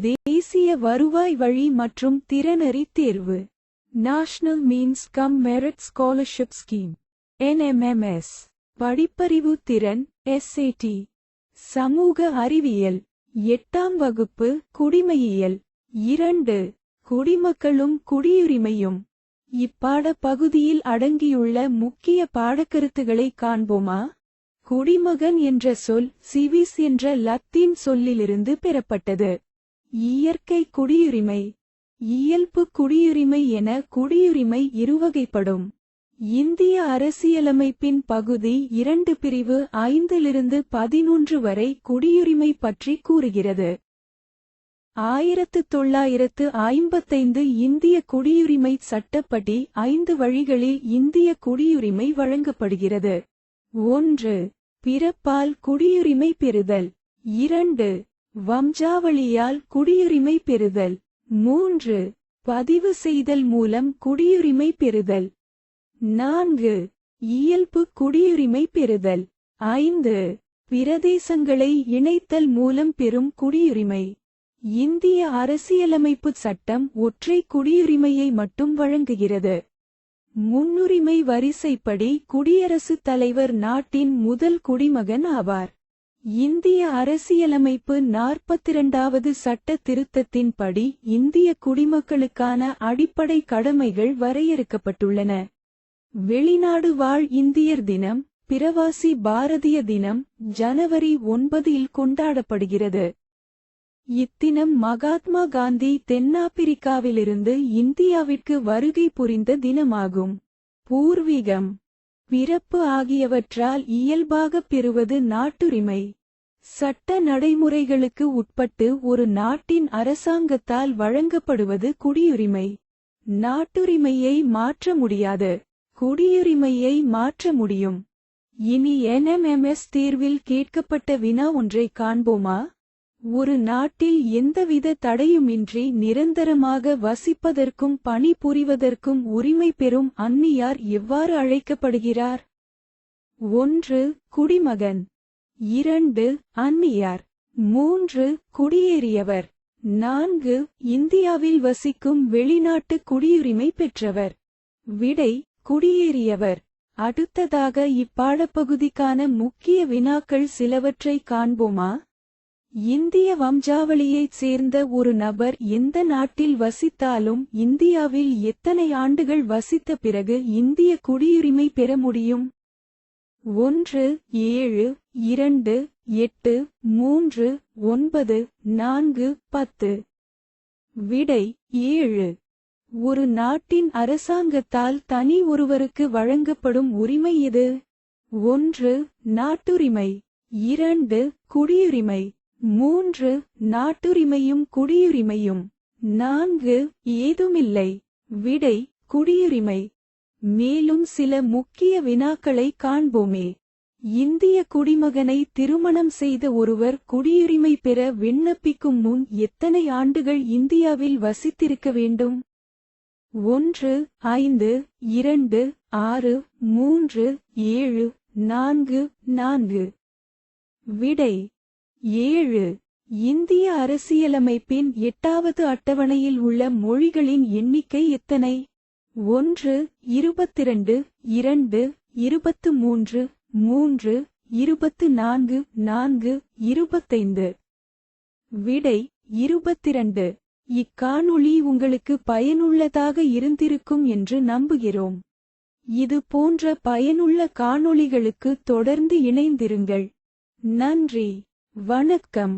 தேசிய வருவாய் வழி மற்றும் திறனறி தேர்வு. National means cum merit scholarship scheme NMMS படிப்பறிவு திறன் எஸ்ஏடி சமூக அறிவியல். எட்டாம் வகுப்பு குடிமையியல். இரண்டு. குடிமக்களும் குடியுரிமையும். இப்பாட பகுதியில் அடங்கியுள்ள முக்கிய பாடக்கருத்துகளை காண்போமா? குடிமகன் என்ற சொல் சிவிஸ் என்ற லத்தீன் சொல்லிலிருந்து பெறப்பட்டது. இயற்கை குடியுரிமை. இயல்பு குடியுரிமை என குடியுரிமை இருவகைப்படும். இந்திய அரசியலமைப்பின் பகுதி இரண்டு பிரிவு ஐந்திலிருந்து பதினொன்று வரை குடியுரிமை பற்றி கூறுகிறது. ஆயிரத்து தொள்ளாயிரத்து ஐம்பத்தைந்து இந்திய குடியுரிமை சட்டப்படி ஐந்து வழிகளில் இந்திய குடியுரிமை வழங்கப்படுகிறது. ஒன்று பிறப்பால் குடியுரிமை பெறுதல். இரண்டு வம்சாவளியால் குடியுரிமை பெறுதல். மூன்று. பதிவு செய்தல் மூலம் குடியுரிமை பெறுதல். நான்கு. இயல்பு குடியுரிமை பெறுதல். ஐந்து. பிரதேசங்களை இணைத்தல் மூலம் பெறும் குடியுரிமை. இந்திய அரசியலமைப்பு சட்டம் ஒற்றை குடியுரிமையை மட்டும் வழங்குகிறது. முன்னுரிமை வரிசைப்படி குடியரசுத் தலைவர் நாட்டின் முதல் குடிமகன் ஆவார். இந்திய அரசியலமைப்பு நாற்பத்திரண்டாவது சட்ட திருத்தத்தின்படி இந்திய குடிமக்களுக்கான அடிப்படை கடமைகள் வரையறுக்கப்பட்டுள்ளன. வெளிநாடு வாழ் இந்தியர் தினம் பிரவாசி பாரதிய தினம் ஜனவரி ஒன்பதில் கொண்டாடப்படுகிறது. இத்தினம் மகாத்மா காந்தி தென்னாப்பிரிக்காவிலிருந்து இந்தியாவிற்கு வருகை புரிந்த தினமாகும். பூர்வீகம். பிறப்பு ஆகியவற்றால் இயல்பாகப் பெறுவது நாட்டுரிமை. சட்ட நடைமுறைகளுக்கு உட்பட்டு ஒரு நாட்டின் அரசாங்கத்தால் வழங்கப்படுவது குடியுரிமை. நாட்டுரிமையை மாற்ற முடியாது. குடியுரிமையை மாற்ற முடியும். இனி என்எம்எம்எஸ் தேர்வில் கேட்கப்பட்ட வினா ஒன்றை காண்போமா? ஒரு நாட்டில் எந்தவித தடையுமின்றி நிரந்தரமாக வசிப்பதற்கும் பணிபுரிவதற்கும் உரிமை பெறும் அந்நியார் எவ்வாறு அழைக்கப்படுகிறார்? ஒன்று குடிமகன். இரண்டு அந்நியார். மூன்று குடியேறியவர். நான்கு இந்தியாவில் வசிக்கும் வெளிநாட்டு குடியுரிமை பெற்றவர். விடை குடியேறியவர். அடுத்ததாக இப்பாடப்பகுதிக்கான முக்கிய வினாக்கள் சிலவற்றை காண்போமா? இந்திய வம்சாவளியைச் சேர்ந்த ஒரு நபர் எந்த நாட்டில் வசித்தாலும் இந்தியாவில் எத்தனை ஆண்டுகள் வசித்த பிறகு இந்திய குடியுரிமை பெற முடியும்? ஒன்று ஏழு இரண்டு எட்டு மூன்று ஒன்பது நான்கு பத்து. விடை ஏழு. ஒரு நாட்டின் அரசாங்கத்தால் தனி ஒருவருக்கு வழங்கப்படும் உரிமை எது? ஒன்று நாட்டுரிமை. இரண்டு குடியுரிமை. மூன்று நாட்டுரிமையும் குடியுரிமையும். நான்கு ஏதுமில்லை. விடை குடியுரிமை. மேலும் சில முக்கிய வினாக்களை காண்போமே. இந்திய குடிமகனை திருமணம் செய்த ஒருவர் குடியுரிமை பெற விண்ணப்பிக்கும் முன் எத்தனை ஆண்டுகள் இந்தியாவில் வசித்திருக்க வேண்டும்? ஒன்று ஐந்து இரண்டு ஆறு மூன்று ஏழு நான்கு நான்கு. விடை ஏழு. இந்திய அரசியலமைப்பின் எட்டாவது அட்டவணையில் உள்ள மொழிகளின் எண்ணிக்கை எத்தனை? ஒன்று இருபத்திரண்டு இரண்டு இருபத்து மூன்று மூன்று இருபத்து நான்கு நான்கு இருபத்தைந்து. விடை இருபத்திரண்டு. இக்காணொளி உங்களுக்கு பயனுள்ளதாக இருந்திருக்கும் என்று நம்புகிறோம். இது போன்ற பயனுள்ள காணொளிகளுக்கு தொடர்ந்து இணைந்திருங்கள். நன்றி. வணக்கம்.